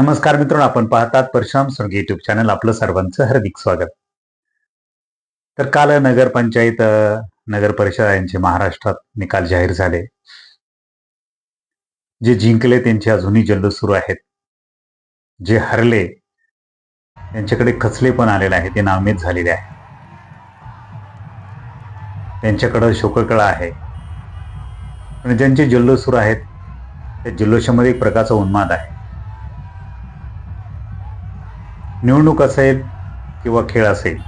नमस्कार मित्रांनो आपण पाहतात परशुराम स्वर्ग युट्यूब चॅनल आपलं सर्वांचं हार्दिक स्वागत. तर काल नगरपंचायत नगर परिषद यांचे महाराष्ट्रात निकाल जाहीर झाले. जे जिंकले त्यांचे अजूनही जल्लोष सुरू आहेत. जे हरले त्यांच्याकडे खचले पण आलेले आहे ते नामेद झालेले आहे त्यांच्याकडं शोककळा आहे. पण ज्यांचे जल्लोष सुरू आहेत त्या जल्लोषामध्ये एक प्रकारचा उन्माद आहे. निवडणूक असेल किंवा खेळ असेल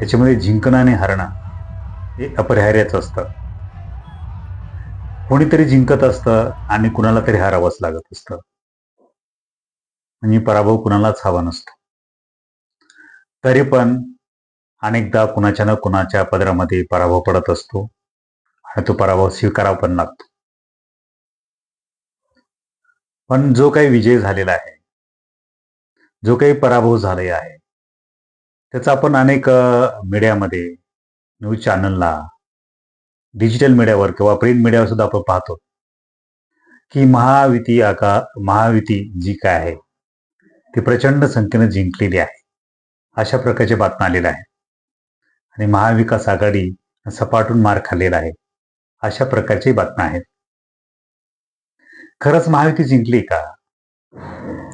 याच्यामध्ये जिंकणं आणि हरणं हे अपरिहार्यच असतं. कोणीतरी जिंकत असतं आणि कुणाला तरी हरावंच लागत असतं. म्हणजे पराभव कुणालाच हवा नसतो. तरी पण अनेकदा कुणाच्या ना कुणाच्या पदरामध्ये पराभव पडत असतो आणि तो पराभव स्वीकारावा पण लागतो. पण जो काही विजय झालेला आहे जो काही पराभव झाले आहे त्याचा आपण अनेक मीडियामध्ये न्यूज चॅनलला डिजिटल मीडियावर किंवा प्रिंट मीडियावर सुद्धा आपण पाहतो की महायुती आका महायुती जी काय आहे ती प्रचंड संख्येनं जिंकलेली आहे. अशा प्रकारच्या बातम्या आलेल्या आहेत आणि महाविकास आघाडी सपाटून मार खाल्लेला आहे. अशा प्रकारची बातम्या आहेत. खरंच महायुती जिंकली का?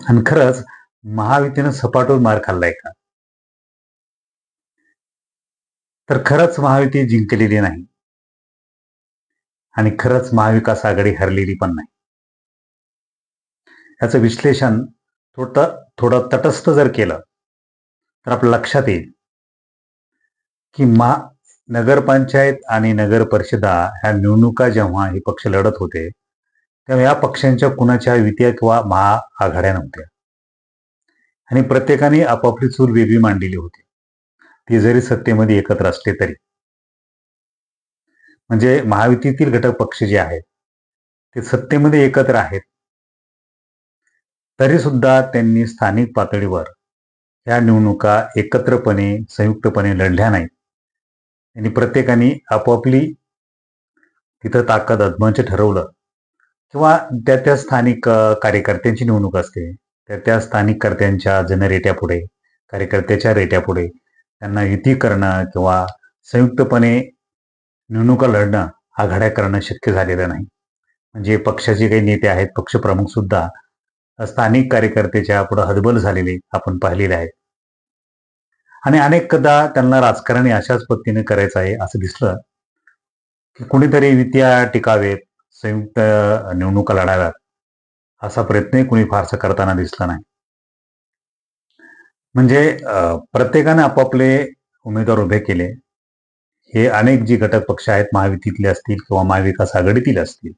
आणि खरंच महायुतीनं सपाटून मार खाल्लाय का? तर खरंच महायुती जिंकलेली नाही. आणि खरंच महाविकास आघाडी हरलेली पण नाही. याचं विश्लेषण थोडं थोडं तटस्थ जर केलं तर आपल्या लक्षात येईल की महा नगरपंचायत आणि नगर परिषदा ह्या निवडणुका जेव्हा हे पक्ष लढत होते तेव्हा या पक्षांच्या कुणाच्या युत्या किंवा महाआघाड्या नव्हत्या. आणि प्रत्येकाने आपापली चूल वेगळी मांडलेली होती. ती जरी सत्तेमध्ये एकत्र असले तरी. म्हणजे महायुतीतील घटक पक्ष जे आहेत ते सत्तेमध्ये एकत्र आहेत. तरी सुद्धा त्यांनी स्थानिक पातळीवर या निवडणुका एकत्रपणे संयुक्तपणे लढल्या नाहीत. आणि प्रत्येकाने आपापली तिथं ताकद अजमायचं ठरवलं. किंवा त्या त्या स्थानिक कार्यकर्त्यांची निवडणूक असते. तर त्या स्थानिक कर्त्यांच्या जनरेट्यापुढे कार्यकर्त्याच्या रेट्यापुढे त्यांना युती करणं किंवा संयुक्तपणे निवडणुका लढणं आघाड्या करणं शक्य झालेलं नाही. म्हणजे पक्षाचे काही नेते आहेत पक्षप्रमुख सुद्धा स्थानिक कार्यकर्त्याच्या पुढे हदबल झालेले आपण पाहिलेले आहेत. आणि अनेकदा त्यांना राजकारणी अशाच पद्धतीने करायचं आहे असं दिसलं की कुणीतरी युत्या टिकावेत संयुक्त निवडणुका लढाव्यात. असा प्रयत्नही कुणी फारसा करताना दिसला नाही. म्हणजे प्रत्येकाने आपापले उमेदवार उभे केले. हे अनेक जे घटक पक्ष आहेत महायुतीतले असतील किंवा महाविकास आघाडीतील असतील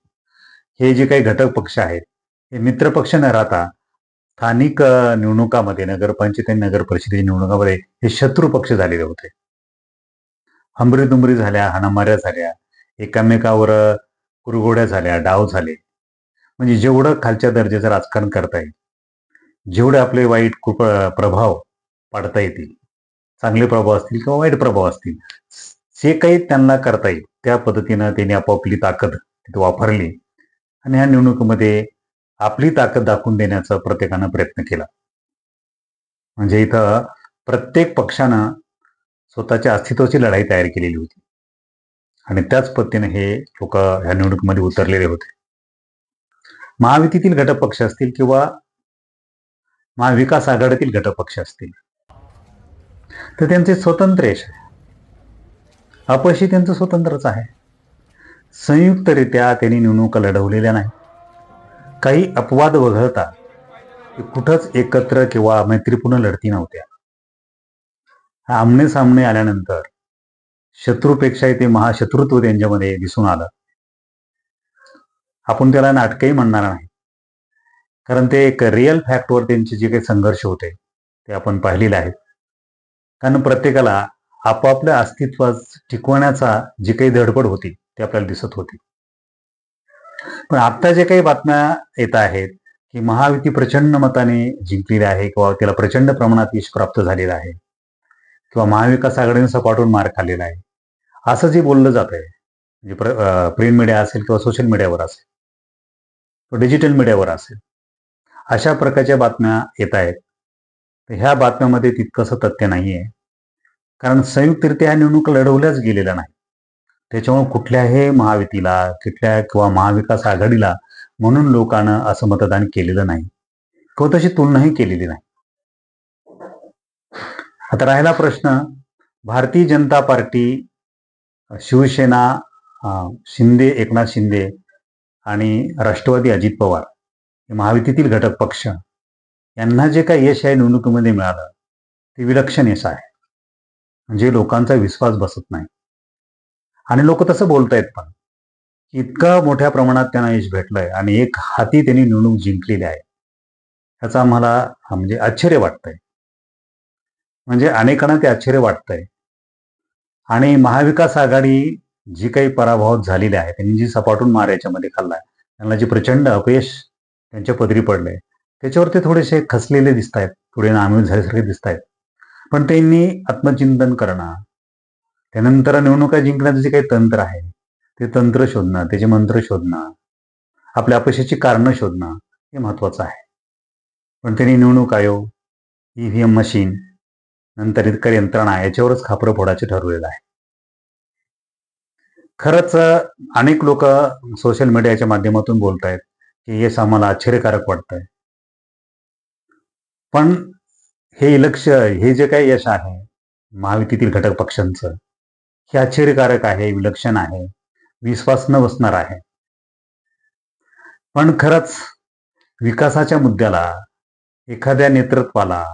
हे जे काही घटक पक्ष आहेत हे मित्र पक्ष न राहता स्थानिक निवडणुकामध्ये नगरपंचायत आणि नगर परिषदेच्या निवडणुकामध्ये हे शत्रू पक्ष झालेले होते. हंबरी दुंबरी झाल्या हाणामाऱ्या झाल्या एकामेकावर कुरघोड्या झाल्या डाव झाले. म्हणजे जेवढं खालच्या दर्जाचं राजकारण करता येईल जेवढे आपले वाईट कुप प्रभाव पाडता येतील चांगले प्रभाव असतील किंवा वाईट प्रभाव असतील जे काही त्यांना करता येईल त्या पद्धतीनं त्यांनी आपापली ताकद तिथे वापरली आणि ह्या निवडणुकीमध्ये आपली ताकद दाखवून देण्याचा प्रत्येकानं प्रयत्न केला. म्हणजे इथं प्रत्येक पक्षानं स्वतःच्या अस्तित्वाची लढाई तयार केलेली होती. आणि त्याच पद्धतीने हे लोक ह्या निवडणुकीमध्ये उतरलेले होते. महायुतीतील घटक पक्ष असतील किंवा महाविकास आघाडीतील घटक पक्ष असतील. तर त्यांचे स्वतंत्र यश आहे. अपयशी त्यांचं स्वतंत्रच आहे. संयुक्तरित्या त्यांनी निवडणुका लढवलेल्या नाही काही अपवाद वगळता कुठंच एकत्र किंवा मैत्रीपूर्ण लढती नव्हत्या. आमने सामने आल्यानंतर शत्रूपेक्षाही ते महाशत्रुत्व त्यांच्यामध्ये दिसून आलं. आपण त्याला नाटकही म्हणणार नाही. कारण ते एक रिअल फॅक्टवर त्यांचे जे काही संघर्ष होते ते आपण पाहिलेले आहेत. कारण प्रत्येकाला आपापल्या अस्तित्वास टिकवण्याचा जी काही धडपड होती ती आपल्याला दिसत होती. पण आता जे काही बातम्या येत आहेत की महायुती प्रचंड मताने जिंकलेली आहे किंवा त्याला प्रचंड प्रमाणात यश प्राप्त झालेलं आहे किंवा महाविकास आघाडीने सपाटून मार खाल्लेला आहे असं जे बोललं जात आहे म्हणजे प्रिंट मीडिया असेल किंवा सोशल मीडियावर असेल डिजिटल मीडियावर असेल. अशा प्रकारच्या बातम्या येत आहेत. तर ह्या बातम्यामध्ये तितकंसं तथ्य नाही आहे कारण संयुक्तरित्या ह्या निवडणूक लढवल्याच गेलेल्या नाही त्याच्यामुळे कुठल्याही महायुतीला कुठल्या किंवा महाविकास आघाडीला म्हणून लोकांना असं मतदान केलेलं नाही. किंवा तशी तुलनाही केलेली नाही. आता राहिला प्रश्न. भारतीय जनता पार्टी शिवसेना शिंदे एकनाथ शिंदे आणि राष्ट्रवादी अजित पवार हे महायुतीतील घटक पक्ष यांना जे काही यश आहे निवडणुकीमध्ये मिळालं ते विलक्षण यश आहे. म्हणजे लोकांचा विश्वास बसत नाही. आणि लोक तसं बोलतायत पण की इतका मोठ्या प्रमाणात त्यांना यश भेटलंय आणि एक हाती त्यांनी निवडणूक जिंकलेली आहे ह्याचा आम्हाला म्हणजे आश्चर्य वाटतंय. म्हणजे अनेकांना ते आश्चर्य वाटतंय. आणि महाविकास आघाडी जी काही पराभव झालेले आहे त्यांनी जी सपाटून मार याच्यामध्ये खाल्लाय त्यांना जे प्रचंड अपयश त्यांच्या पदरी पडलंय त्याच्यावर ते थोडेसे खसलेले दिसत आहेत थोडे नामील झाल्यासारखे दिसत आहेत पण त्यांनी आत्मचिंतन करणं त्यानंतर निवडणुका जिंकण्याचं जे काही तंत्र आहे ते तंत्र शोधणं त्याचे मंत्र शोधणं आपल्या अपयशाची कारणं शोधणं हे महत्वाचं आहे. पण त्यांनी निवडणूक आयोग ईव्हीएम मशीन नंतर इतकर यंत्रणा याच्यावरच खापरं फोडायचे ठरवलेलं आहे. खरंच अनेक लोक सोशल मीडियाच्या माध्यमातून बोलत आहेत की यश आम्हाला आश्चर्यकारक वाटतंय. पण हे लक्ष हे जे काही यश आहे महायुतीतील घटक पक्षांचं हे आश्चर्यकारक आहे विलक्षण आहे विश्वास न बसणार आहे. पण खरंच विकासाच्या मुद्द्याला एखाद्या नेतृत्वाला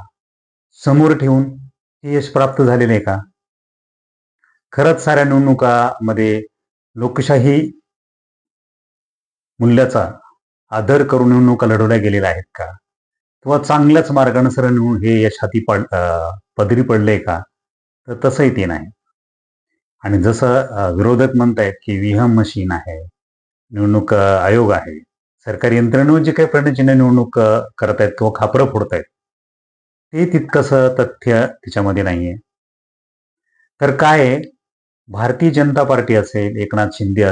समोर ठेवून हे यश प्राप्त झालेले आहे का? खरंच साऱ्या निवडणुकामध्ये लोकशाही मूल्याचा आदर करून निवडणुका लढवल्या गेलेल्या आहेत का? किंवा चांगल्याच मार्गानुसार निवडून हे यश हाती पड अं, पदरी पडले का? तर तसंही ते नाही. आणि जसं विरोधक म्हणतायत की विहम मशीन आहे निवडणूक आयोग आहे सरकारी यंत्रणेवर जे काही प्रणचिन्ह निवडणूक करत करतायत किंवा खापरं फोडतायत ते तितकंसं तथ्य त्याच्यामध्ये नाहीये. तर काय आहे, भारतीय जनता पार्टी असेल एकनाथ शिंदे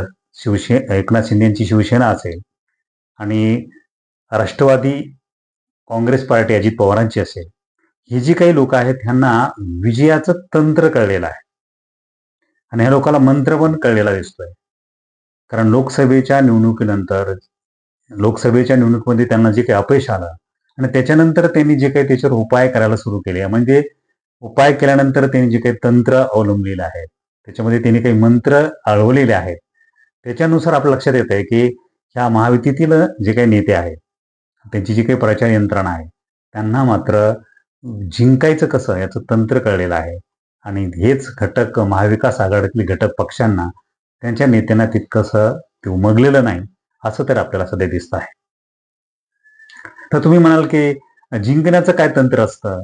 शिवसे एकनाथ शिंदेची शिवसेना असेल आणि राष्ट्रवादी काँग्रेस पार्टी अजित पवारांची असेल ही जी काही लोक आहेत ह्यांना विजयाचं तंत्र कळलेलं आहे. आणि ह्या लोकांना मंत्र पण कळलेला दिसतोय. कारण लोकसभेच्या निवडणुकीनंतर लोकसभेच्या निवडणुकीमध्ये त्यांना जे काही अपयश आलं आणि त्याच्यानंतर त्यांनी जे काही त्याच्यावर उपाय करायला सुरू केले. म्हणजे उपाय केल्यानंतर त्यांनी जे काही तंत्र अवलंबलेलं आहे. त्याच्यामध्ये त्यांनी काही मंत्र अळवलेले आहेत. त्याच्यानुसार आपल्या लक्षात येत आहे की ह्या महायुतीतील जे काही नेते आहेत त्यांची जी काही प्रचार यंत्रणा आहे त्यांना मात्र जिंकायचं कसं याचं तंत्र कळलेलं आहे. आणि हेच घटक महाविकास आघाडीतील घटक पक्षांना त्यांच्या नेत्यांना तितकंसं ते उमगलेलं नाही असं तर आपल्याला सध्या दिसत आहे. तर तुम्ही म्हणाल की जिंकण्याचं काय तंत्र असतं?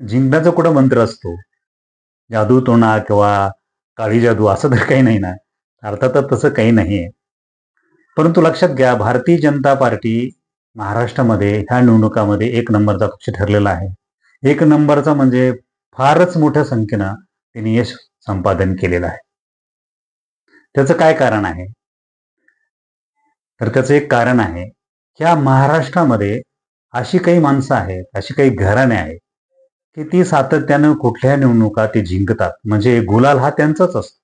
जिंकण्याचं कुठं मंत्र असतो? जादू तोणा किंवा काळी जादू असं तर काही नाही ना. अर्थातच तसं काही नाही आहे. परंतु लक्षात घ्या भारतीय जनता पार्टी महाराष्ट्रामध्ये ह्या निवडणुकामध्ये एक नंबरचा पक्ष ठरलेला आहे. एक नंबरचा म्हणजे फारच मोठ्या संख्येनं त्यांनी यश संपादन केलेलं आहे. त्याचं काय कारण आहे? तर त्याचं एक कारण आहे ह्या महाराष्ट्रामध्ये अशी काही माणसं आहेत अशी काही घराणे आहेत की ती सातत्यानं कुठल्या निवडणुका ते जिंकतात? म्हणजे गुलाल हा त्यांचाच असतो.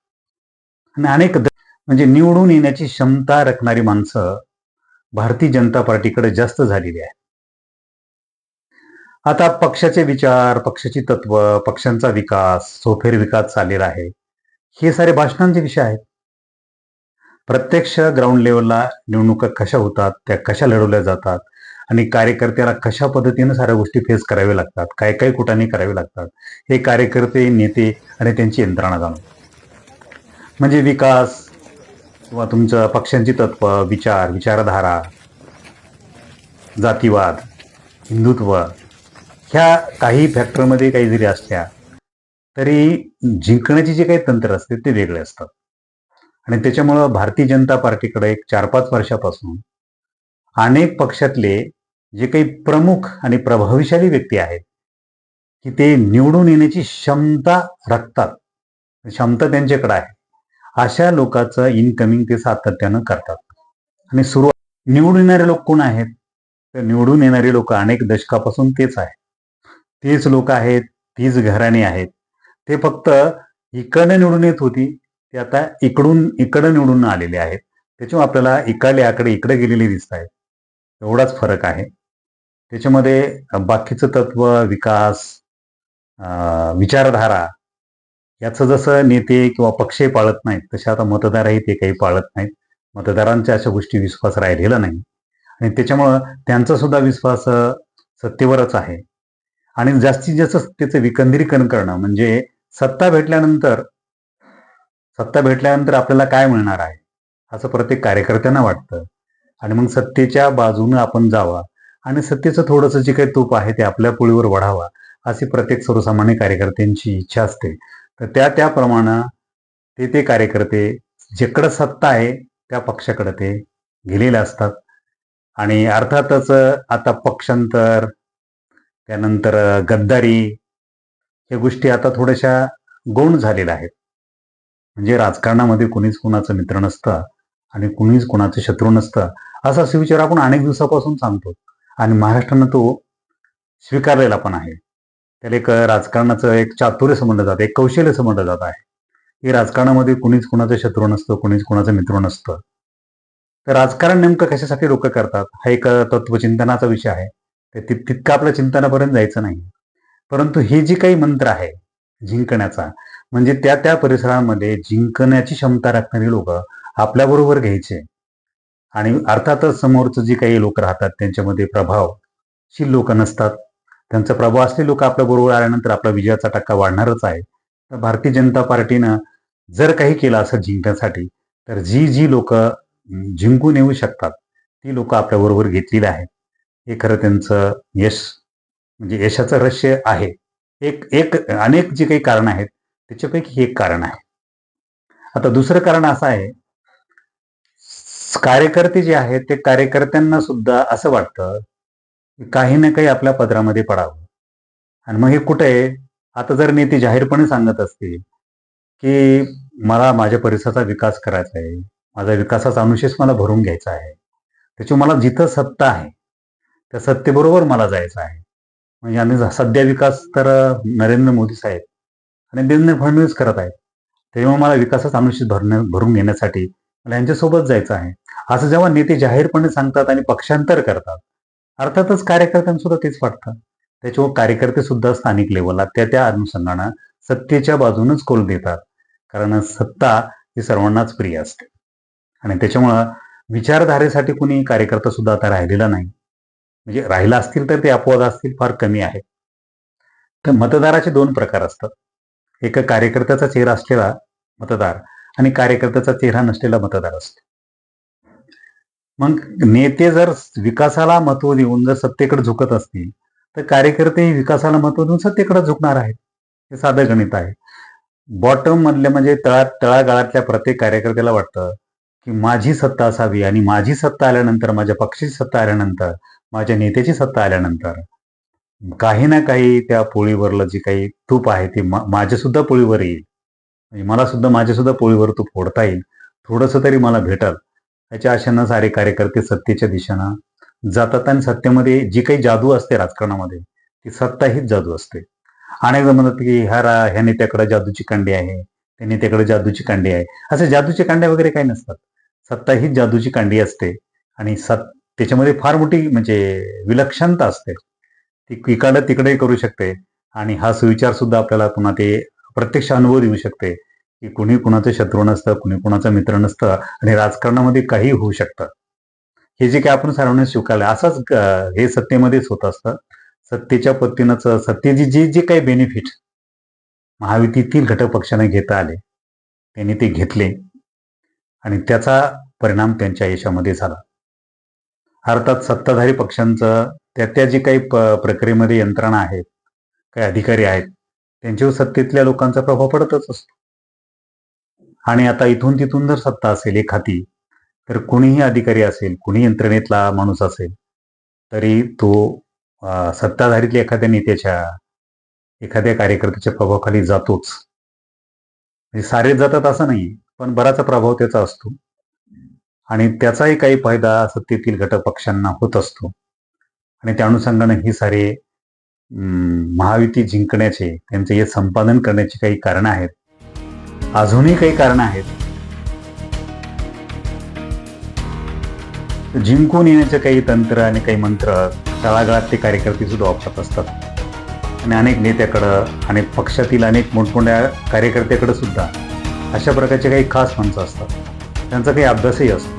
आणि अनेक म्हणजे निवडून येण्याची क्षमता राखणारी माणसं भारतीय जनता पार्टीकडे जास्त झालेली आहे आता पक्षाचे विचार पक्षाची तत्व पक्षांचा विकास सोफेर विकास चाललेला आहे. हे सारे भाषणांचे विषय आहेत. प्रत्यक्ष ग्राउंड लेवलला निवडणुका कशा होतात त्या कशा लढवल्या जातात आणि कार्यकर्त्याला कशा पद्धतीने साऱ्या गोष्टी फेस कराव्या लागतात काय काय कुठाने करावे लागतात हे कार्यकर्ते नेते आणि त्यांची यंत्रणा जाणून. म्हणजे विकास किंवा तुमचं पक्षांची तत्व विचार विचारधारा जातीवाद हिंदुत्व ह्या काही फॅक्टरमध्ये काही जरी असल्या तरी जिंकण्याची जे काही तंत्र असते ते वेगळे असतात. आणि त्याच्यामुळं भारतीय जनता पार्टीकडे एक चार पाच वर्षापासून अनेक पक्षातले जे काही प्रमुख आणि प्रभावशाली व्यक्ती आहेत की ते निवडून येण्याची क्षमता राखतात. क्षमता त्यांच्याकडे आहे. अशा लोकांचं इनकमिंग ते सातत्यानं करतात. आणि सुरुवात निवडून येणारे लोक कोण आहेत? तर निवडून येणारी लोक अनेक दशकापासून तेच आहे तेच लोक आहेत तीच घराणी आहेत. ते फक्त इकडनं निवडून येत होती ते आता इकडून इकडं निवडून आलेले आहेत. त्याच्यामुळे आपल्याला इकडले आकडे इकडे गेलेले दिसत आहेत एवढाच फरक आहे. त्याच्यामध्ये बाकीचं तत्व विकास विचारधारा याचं जसं नेते किंवा पक्षही पाळत नाहीत तसे आता मतदारही ते काही पाळत नाहीत. मतदारांच्या अशा गोष्टी विश्वास राहिलेला नाही. आणि त्याच्यामुळं त्यांचा सुद्धा विश्वास सत्तेवरच आहे. आणि जास्तीत जास्त सत्तेचं विकेंद्रीकरण करणं म्हणजे सत्ता भेटल्यानंतर सत्ता भेटल्यानंतर आपल्याला काय मिळणार आहे असं प्रत्येक कार्यकर्त्यांना वाटतं. आणि मग सत्तेच्या बाजूनं आपण जावा आणि सत्तेचं थोडंसं जे काही तूप आहे ते आपल्या पोळीवर वढावा अशी प्रत्येक सर्वसामान्य कार्यकर्त्यांची इच्छा असते. तर त्या त्याप्रमाणे ते ते कार्यकर्ते जिकडं सत्ता आहे त्या पक्षाकडे ते गेलेले असतात. आणि अर्थातच आता पक्षांतर त्यानंतर गद्दारी या गोष्टी आता थोड्याशा गौण झालेल्या आहेत. म्हणजे राजकारणामध्ये कुणीच कुणाचं मित्र नसतं आणि कुणीच कुणाचं शत्रू नसतं असा सुविचार आपण अनेक दिवसापासून सांगतो. आणि महाराष्ट्रानं तो स्वीकारलेला पण आहे. त्याला एक राजकारणाचं एक चातुर्य समजलं जातं एक कौशल्य समजलं जात आहे. की राजकारणामध्ये कुणीच कुणाचं शत्रू नसतं कुणीच कुणाचं मित्र नसतं. तर राजकारण नेमकं कशासाठी लोक करतात? हा एक तत्वचिंतनाचा विषय आहे. तर ति- तितकं आपल्या चिंतनापर्यंत जायचं नाही. परंतु हे जी काही मंत्र आहे जिंकण्याचा म्हणजे त्या त्या परिसरामध्ये जिंकण्याची क्षमता राखणारी लोक आपल्याबरोबर घ्यायचे. आणि अर्थातच समोरचं जे काही लोक राहतात त्यांच्यामध्ये प्रभावशील लोक नसतात. त्यांचा प्रभाव असले लोक आपल्या बरोबर आल्यानंतर आपला विजयाचा टक्का वाढणारच आहे. तर भारतीय जनता पार्टीनं जर काही केलं असं जिंकण्यासाठी तर जी जी लोक जिंकून येऊ शकतात ती लोक आपल्या बरोबर घेतलेली आहेत. हे खरं त्यांचं यश म्हणजे यशाचं रहस्य आहे. एक एक अनेक जे काही कारण आहेत त्याच्यापैकी एक कारण आहे. आता दुसरं कारण असं आहे कार्यकर्ते जे आहेत ते कार्यकर्त्यांना सुद्धा असं वाटतं की काही ना काही आपल्या पदरामध्ये पडावं. आणि मग हे कुठे आहे? आता जर नेते जाहीरपणे सांगत असतील की मला माझ्या परिसराचा विकास करायचा आहे माझा विकासाचा अनुशेष मला भरून घ्यायचा आहे त्याची मला जिथं सत्ता आहे त्या सत्तेबरोबर मला जायचं आहे. म्हणजे आम्ही सध्या विकास तर नरेंद्र मोदी साहेब आणि देवेंद्र फडणवीस करत आहेत. त्यामुळे मला विकासाचा अनुशेष भरण्या भरून घेण्यासाठी मला यांच्यासोबत जायचं आहे. असं जेव्हा नेते जाहीरपणे सांगतात आणि पक्षांतर करतात अर्थातच कार्यकर्त्यांसुद्धा तेच वाटतं. त्याच्यामुळे कार्यकर्ते सुद्धा स्थानिक लेवलला त्या त्या अनुषंगानं सत्तेच्या बाजूनच कोल देतात. कारण सत्ता ही सर्वांनाच प्रिय असते. आणि त्याच्यामुळं विचारधारेसाठी कुणी कार्यकर्ता सुद्धा आता राहिलेला नाही. म्हणजे राहिला असतील तर ते अपवाद असतील फार कमी आहेत. तर मतदाराचे दोन प्रकार असतात. एक कार्यकर्त्याचा चेहरा असलेला मतदार आणि कार्यकर्त्याचा चेहरा नसलेला मतदार असतो. मग नेते जर विकासाला महत्त्व देऊन जर सत्तेकडे झुकत असतील तर कार्यकर्ते विकासाला महत्त्व देऊन सत्तेकडे झुकणार आहेत. हे साधं गणित आहे. बॉटम मधल्या म्हणजे तळा तळागाळातल्या प्रत्येक कार्यकर्त्याला वाटतं की माझी सत्ता असावी आणि माझी सत्ता आल्यानंतर माझ्या पक्षाची सत्ता आल्यानंतर माझ्या नेत्याची सत्ता आल्यानंतर. काही ना काही त्या पोळीवरलं जे काही तूप आहे ते माझ्या सुद्धा पोळीवर येईल. म्हणजे मला सुद्धा माझ्या सुद्धा पोळीवर तूप फोडता येईल. थोडंसं तरी मला भेटल. याच्या आशेनं सारे कार्यकर्ते सत्तेच्या दिशेनं जातात आणि सत्तेमध्ये जी काही जादू असते राजकारणामध्ये ती सत्ता हीच जादू असते. अनेकदा म्हणतात की ह्या रा ह्या नेत्याकडे जादूची कांडी आहे त्या नेत्याकडे जादूची कांडी आहे. असे जादूचे कांड्या वगैरे काही नसतात. सत्ता हीच जादूची कांडी असते आणि सत त्याच्यामध्ये फार मोठी म्हणजे विलक्षणता असते. ती इकडं तिकडे करू शकते आणि हा सुविचार सुद्धा आपल्याला पुन्हा ते प्रत्यक्ष अनुभव देऊ शकते. की कुणी कुणाचं शत्रू नसतं कुणी कुणाचा मित्र नसतं आणि राजकारणामध्ये काही होऊ शकतं. हे जे काही आपण सर्वांनी स्वीकारलं असंच हे सत्तेमध्येच होत असतं. सत्तेच्या पत्तीनंच सत्तेची जी जे काही बेनिफिट महायुतीतील घटक पक्षाने घेता आले त्यांनी ते घेतले आणि त्याचा परिणाम त्यांच्या यशामध्ये झाला. अर्थात सत्ताधारी पक्षांचं त्या त्या जे काही प्रक्रियेमध्ये यंत्रणा आहेत काही अधिकारी आहेत त्यांच्यावर सत्तेतल्या लोकांचा प्रभाव पडतच असतो. आणि आता इथून तिथून जर सत्ता असेल एखादी तर कुणीही अधिकारी असेल कुणी यंत्रणेतला माणूस असेल तरी तो सत्ताधारीतल्या एखाद्या नेत्याच्या एखाद्या कार्यकर्त्याच्या प्रभावाखाली जातोच. म्हणजे सारे जातात असं नाही पण बराचसा प्रभाव त्याचा असतो. आणि त्याचाही काही फायदा सत्तेतील घटक पक्षांना होत असतो. आणि त्या अनुषंगानं ही सारे महायुती जिंकण्याचे त्यांचे हे संपादन करण्याची काही कारणं आहेत. अजूनही काही कारणं आहेत. जिंकून येण्याचे काही तंत्र आणि काही मंत्र तळागाळात ते कार्यकर्ते सुद्धा वापरत असतात. आणि अनेक नेत्याकडं अनेक पक्षातील अनेक मोठमोठ्या कार्यकर्त्याकडे सुद्धा अशा प्रकारचे काही खास माणसं असतात. त्यांचा काही अभ्यासही असतो.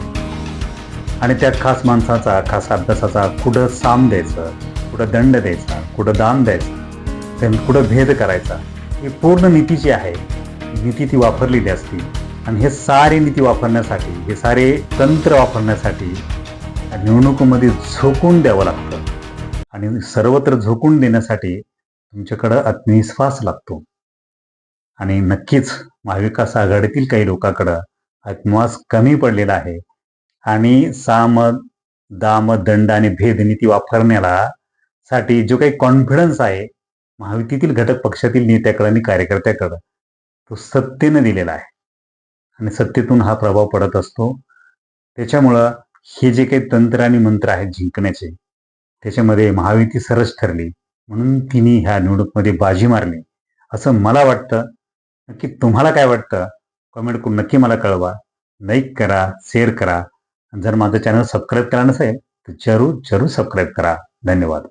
आणि त्या खास माणसाचा खास अभ्यासाचा कुठं साम द्यायचं कुठं दंड द्यायचा कुठं दान द्यायचं कुठं भेद करायचा ही पूर्ण नीती जी आहे नीती ती वापरलेली असती. आणि हे सारे नीती वापरण्यासाठी हे सारे तंत्र वापरण्यासाठी निवडणुकीमध्ये झोकून द्यावं लागतं. आणि सर्वत्र झोकून देण्यासाठी तुमच्याकडं आत्मविश्वास लागतो. आणि नक्कीच महाविकास आघाडीतील काही लोकांकडं आत्मविश्वास कमी पडलेला आहे. आणि साम दाम दंड आणि भेद नीती वापरण्याला साठी जो काही कॉन्फिडन्स आहे महायुतीतील घटक पक्षातील नेत्याकडं आणि कार्यकर्त्याकडं तो सत्तेनं दिलेला आहे. आणि सत्तेतून हा प्रभाव पडत असतो. त्याच्यामुळं हे जे काही तंत्र आणि मंत्र आहेत जिंकण्याचे त्याच्यामध्ये महायुती सरस ठरली. म्हणून तिने ह्या निवडणूकमध्ये बाजी मारली. असं मला वाटतं. नक्की तुम्हाला काय वाटतं? कमेंट करून नक्की मला कळवा. लाईक करा शेअर करा. जर माझं चॅनल सबस्क्राईब करा नसेल तर जरूर जरूर सबस्क्राईब करा. धन्यवाद.